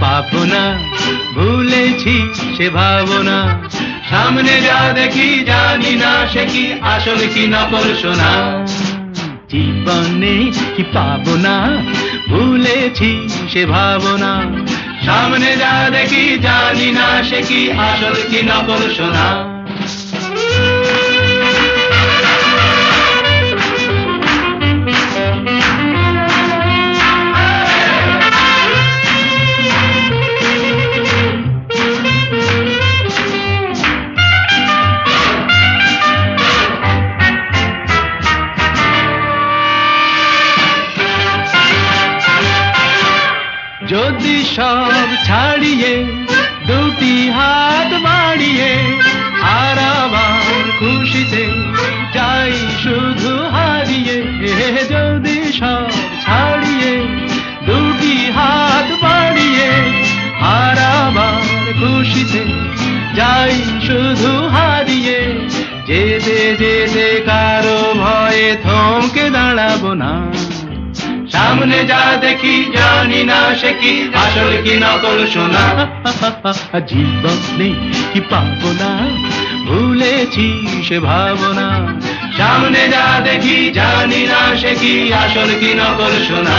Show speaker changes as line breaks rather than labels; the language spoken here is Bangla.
পাবো না ভুলেছি সে ভাবনা। সামনে যা দেখি, জানি না সে কি, আসলে কি নকল শোনা জীবনে কি পাবো না ভুলেছি সে ভাবনা। সামনে যা দেখি, জানি না সে কি, আসল কি নকল শোনা যদি সব ছাড়িয়ে দুটি হাত বাড়িয়ে আর আবার খুশিতে যাই শুধু হারিয়ে যদি সব ছাড়িয়ে দুটি হাত বাড়িয়ে আর আবার খুশিতে যাই শুধু হারিয়ে, যেতে যেতে কারও ভয়ে থমকে দাঁড়াবো না। সামনে যা দেখি জানি না সে কি। আসল কি নকল শোনা? জীবনে কি পাবো না? ভুলেছি সে ভাবনা। সামনে যা দেখি জানি না সে কি। আসল কি নকল শোনা?